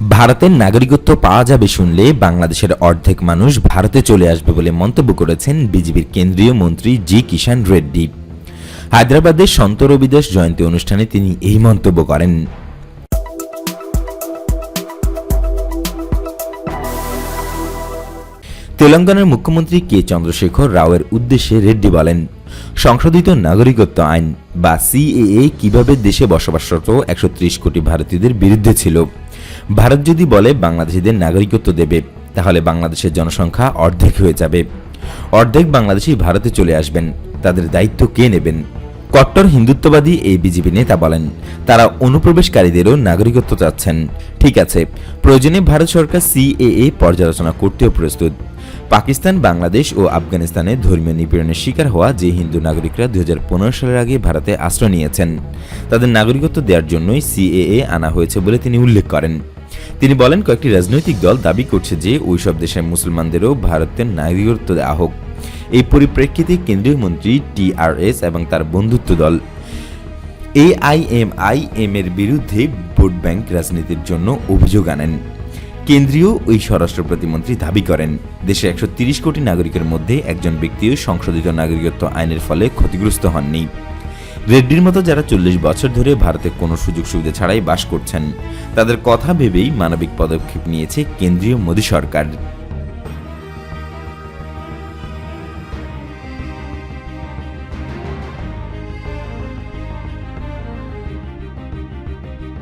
ভারতের নাগরিকত্ব পাওয়া যাবে শুনলে বাংলাদেশের অর্ধেক মানুষ ভারতে চলে আসবে বলে মন্তব্য করেছেন বিজেপির কেন্দ্রীয় মন্ত্রী জি কিষাণ রেড্ডি। হায়দ্রাবাদের সন্ত রবিদাস জয়ন্তী অনুষ্ঠানে তিনি এই মন্তব্য করেন। তেলেঙ্গানার মুখ্যমন্ত্রী কে চন্দ্রশেখর রাওয়ের উদ্দেশ্যে রেড্ডি বলেন, সংশোধিত নাগরিকত্ব আইন বা সিএএ কীভাবে দেশে বসবাসরত একশো ত্রিশ কোটি ভারতীয়দের বিরুদ্ধে ছিল? ভারত যদি বলে বাংলাদেশিদের নাগরিকত্ব দেবে, তাহলে বাংলাদেশের জনসংখ্যা অর্ধেক হয়ে যাবে। অর্ধেক বাংলাদেশি ভারতে চলে আসবেন। তাদের দায়িত্ব কে নেবেন? কট্টর হিন্দুত্ববাদী এই বিজেপি নেতা বলেন, তারা অনুপ্রবেশকারীদেরও নাগরিকত্ব চাচ্ছেন। ঠিক আছে, প্রয়োজনে ভারত সরকার সিএএ পর্যালোচনা করতেও প্রস্তুত। পাকিস্তান, বাংলাদেশ ও আফগানিস্তানে ধর্মীয় নিপীড়নের শিকার হওয়া যে হিন্দু নাগরিকরা দুই হাজার পনেরো সালের আগে ভারতে আশ্রয় নিয়েছেন, তাদের নাগরিকত্ব দেওয়ার জন্যই সিএএ আনা হয়েছে বলে তিনি উল্লেখ করেন। তিনি বলেন, কয়েকটি রাজনৈতিক দল দাবি করছে যে ওইসব দেশের মুসলমানদেরও ভারতের নাগরিকত্ব দেওয়া হোক। এই পরিপ্রেক্ষিতে কেন্দ্রীয় মন্ত্রী টিআরএস এবং তার বন্ধুত্ব দল এআইএমআইএম এর বিরুদ্ধে ভোট ব্যাংক রাজনীতির জন্য অভিযোগ আনেন। কেন্দ্রীয় ওই স্বরাষ্ট্র প্রতিমন্ত্রী দাবি করেন, দেশে একশো কোটি নাগরিকের মধ্যে একজন ব্যক্তিও সংশোধিত নাগরিকত্ব আইনের ফলে ক্ষতিগ্রস্ত হননি। রেড্ডির মতো যারা চল্লিশ বছর ধরে ভারতে কোনো সুযোগ সুবিধা ছাড়াই বাস করছেন, তাদের কথা ভেবেই মানবিক পদক্ষেপ নিয়েছে কেন্দ্রীয় মোদী সরকার।